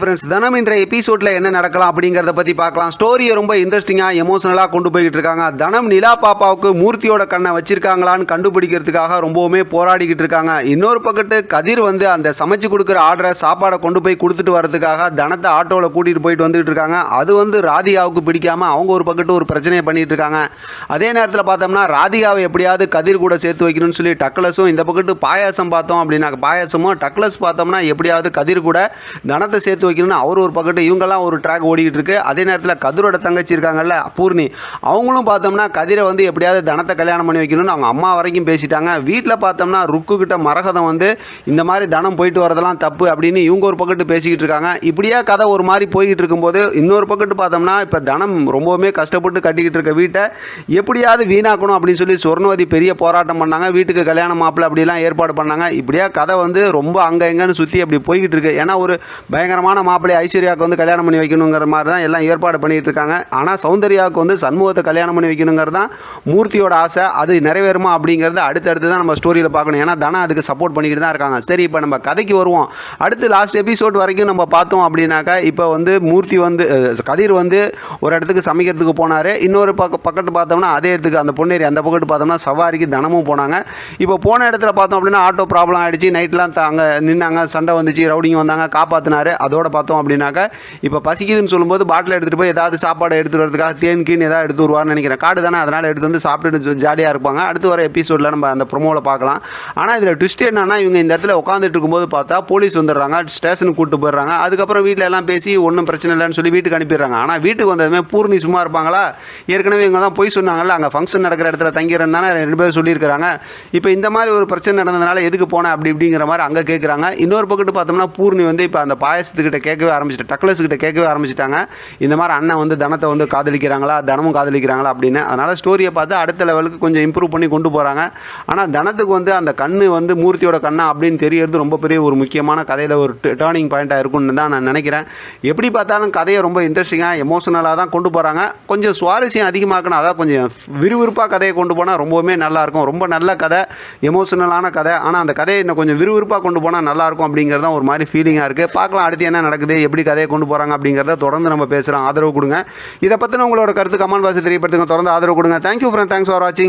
Friends தினம் இன்ற எபிசோட்ல என்ன நடக்கலாம் அப்படிங்கிறத பத்தி பார்க்கலாம். ஸ்டோரியை ரொம்ப இன்ட்ரெஸ்டிங்கா எமோஷனலா கொண்டு போய்கிட்டு இருக்காங்க. தனம் நிலா பாப்பாவுக்கு மூர்த்தியோட கண்ணை வச்சிருக்காங்களான்னு கண்டுபிடிக்கிறதுக்காக ரொம்பவுமே போராடிக்கிட்டு இருக்காங்க. இன்னொரு பக்கத்து கதிர் வந்து அந்த சமைச்சு கொடுக்குற ஆர்டரை சாப்பாடை கொண்டு போய் கொடுத்துட்டு வரதுக்காக தனத்தை ஆட்டோவில் கூட்டிட்டு போயிட்டு வந்துட்டு இருக்காங்க. அது வந்து ராதிகாவுக்கு பிடிக்காம அவங்க ஒரு பக்கத்து ஒரு பிரச்சனையை பண்ணிட்டு இருக்காங்க. அதே நேரத்தில் பார்த்தோம்னா ராதிகாவை எப்படியாவது கதிர் கூட சேர்த்து வைக்கணும்னு சொல்லி டக்ளஸும் இந்த பக்கத்து பாயாசம் பார்த்தோம் அப்படின்னா பாயாசமும் டக்ளஸ் பார்த்தோம்னா எப்படியாவது கதிர் கூட தனத்தை சேர்த்து வைக்கணும்னு அவர் ஒரு பக்கத்து இவங்கெல்லாம் ஒரு ட்ராக் ஓடிக்கிட்டு இருக்கு. அதே நேரத்தில் கதிரோட தங்கச்சி இருக்காங்கல்ல பூர்ணி அவங்களும் பார்த்தோம்னா கதிரை வந்து எப்படியாவது தனத்தை கல்யாணம் பண்ணி வைக்கணும்னு அவங்க அம்மா வரைக்கும் பேசிட்டாங்க. வீட்டில் பார்த்தோம்னா ருக்கு கிட்ட மரகதம் வந்து இந்த மாதிரி தனம் போயிட்டு வரதெல்லாம் தப்பு அப்படின்னு இவங்க ஒரு பக்கத்து பேசிக்கிட்டு இருக்காங்க. இப்படியே கதை ஒரு மாதிரி போய்கிட்டு இருக்கும்போது இன்னொரு பக்கத்து பார்த்தோம்னா இப்போ தனம் ரொம்பவுமே கஷ்டப்பட்டு கட்டிக்கிட்டு இருக்க வீட்டை எப்படியாவது வீணாக்கணும் அப்படின்னு சொல்லி சொர்ணவதி பெரிய போராட்டம் பண்ணாங்க. வீட்டுக்கு கல்யாணம் மாப்பிள்ளை அப்படிலாம் ஏற்பாடு பண்ணாங்க. இப்படியா கதை வந்து ரொம்ப அங்கே எங்கன்னு சுற்றி அப்படி போய்கிட்டு இருக்கு. ஏன்னா ஒரு பயங்கரமான மாப்பிள்ளை ஐஸ்வர்யாவுக்கு வந்து கல்யாணம் பண்ணி வைக்கணுங்கிற மாதிரி தான் எல்லாம் ஏற்பாடு பண்ணிகிட்டு இருக்காங்க. ஆனால் சௌந்தர்யாவுக்கு வந்து சண்முகத்தை கல்யாணம் பண்ணி வைக்கணுங்கிறது தான் மூர்த்தியோட ஆசை. அது நிறைவேறுமா அப்படிங்கிறது அடுத்தடுத்து தான் நம்ம ஸ்டோரியில் பார்க்கணும். ஏன்னா தனம் அதுக்கு சப்போர்ட் பண்ணிக்கிட்டு தான் இருக்காங்க. சரி இப்போ நம்ம கதைக்கு வருவோம். அடுத்து லாஸ்ட் எபிசோட் வரைக்கும் நம்ம பார்த்தோம் அப்படின்னாக்கா இப்போ வந்து மூர்த்தி வந்து கதிர் வந்து ஒரு இடத்துக்கு சமைக்கிறதுக்கு போனார். இன்னொரு பக்க பக்கத்து பார்த்தோம்னா அதே இடத்துக்கு அந்த பொன்னேரி அந்த பக்கத்து பார்த்தோம்னா சவாரிக்கு தனமும் போனாங்க. இப்போ போன இடத்துல பார்த்தோம் அப்படின்னா ஆட்டோ ப்ராப்ளம் ஆகிடுச்சு நைட்லாம் அங்கே நின்னாங்க. சண்டை வந்துச்சு. ரவுடிங் வந்தாங்க. காப்பாற்றினாரு அதோட பார்த்தோம் அப்படின்னாக்கா இப்போ பசிக்குதுன்னு சொல்லும்போது பாட்டில் எடுத்துகிட்டு போய் ஏதாவது சாப்பாடு எடுத்துகிட்டு வரதுக்காக தேன் கீன் ஏதாவது எடுத்து வருவார்னு நினைக்கிறேன். காடு தானே அதனால் எடுத்து வந்து சாப்பிட்டுட்டு ஜாலியாக இருப்பாங்க. அடுத்து வர எபிசோடில் நம்ம அந்த ப்ரொமோவில் பார்க்கலாம். ஆனால் இதில் ட்விஸ்ட் என்னன்னா இவங்க இந்த இடத்துல உட்காந்துட்டு இருக்கும்போது பார்த்தா போலீஸ் வந்துடுறாங்க. ஸ்டேஷனுக்கு கூட்டு போயிடுறாங்க. அதுக்கப்புறம் வீட்டில் எல்லாம் பேசி ஒன்றும் பிரச்சனை இல்லைன்னு சொல்லி வீட்டுக்கு அனுப்பிடுறாங்க. ஆனால் வீட்டுக்கு வந்ததுமே பூர்ணி சும்மா இருப்பாங்களா? ஏற்கனவே இவங்க தான் போய் சொன்னாங்கல்ல அங்கே ஃபங்க்ஷன் நடக்கிற இடத்துல தங்கிறேன்னு தானே ரெண்டு பேரும் சொல்லியிருக்கிறாங்க. இப்போ இந்த மாதிரி ஒரு பிரச்சனை நடந்ததுனால எதுக்கு போனேன் அப்படி இப்படிங்கிற மாதிரி அங்கே கேட்குறாங்க இன்னொரு பக்கத்து பார்த்தோம்னா பூர்ணி வந்து இப்போ அந்த கிட்ட கேட்கவே ஆரம்பிச்சிட்டு டக்ளஸ் கிட்ட கேட்கவே ஆரம்பிச்சிட்டாங்க. இந்த மாதிரி அண்ணன் வந்து தனத்தை வந்து காதலிக்கிறாங்களா தனமும் காதலிக்கிறாங்களா அப்படின்னு. அதனால் ஸ்டோரியை பார்த்து அடுத்த லெவலுக்கு கொஞ்சம் இம்ப்ரூவ் பண்ணி கொண்டு போகிறாங்க ஆனால் தனத்துக்கு வந்து அந்த கண்ணு வந்து மூர்த்தியோட கண்ணா அப்படின்னு தெரியறது ரொம்ப பெரிய ஒரு முக்கியமான கதையில் ஒரு டேர்னிங் பாயிண்ட்டாக இருக்கும்னு தான் நான் நினைக்கிறேன். எப்படி பார்த்தாலும் கதையை ரொம்ப இன்ட்ரெஸ்டிங்காக எமோஷனலாக தான் கொண்டு போகிறாங்க கொஞ்சம் சுவாரஸ்யம் அதிகமாக்கணும் அதான் கொஞ்சம் விறுவிறுப்பாக கதையை கொண்டு போனால் ரொம்பவுமே நல்லாயிருக்கும் ரொம்ப நல்ல கதை எமோஷனலான கதை. ஆனால் அந்த கதையை இன்னும் கொஞ்சம் விறுவிறுப்பாக கொண்டு போனால் நல்லாயிருக்கும் அப்படிங்கிறது தான் ஒரு மாதிரி ஃபீலிங்காக இருக்குது பார்க்கலாம் அடுத்து என்ன நடக்குது எப்படி கதையை கொண்டு போகிறாங்க அப்படிங்கிறத தொடர்ந்து நம்ம பேசுகிறோம் ஆதரவு கொடுங்க. இதை பற்றின உங்களோட கருத்து கமெண்ட் பாக்ஸ் தெரியப்படுத்துங்க. தொடர்ந்து ஆதரவு கொடுங்க. தேங்க்யூ ஃப்ரெண்ட் தேங்க்ஸ் ஃபார் வாட்சிங்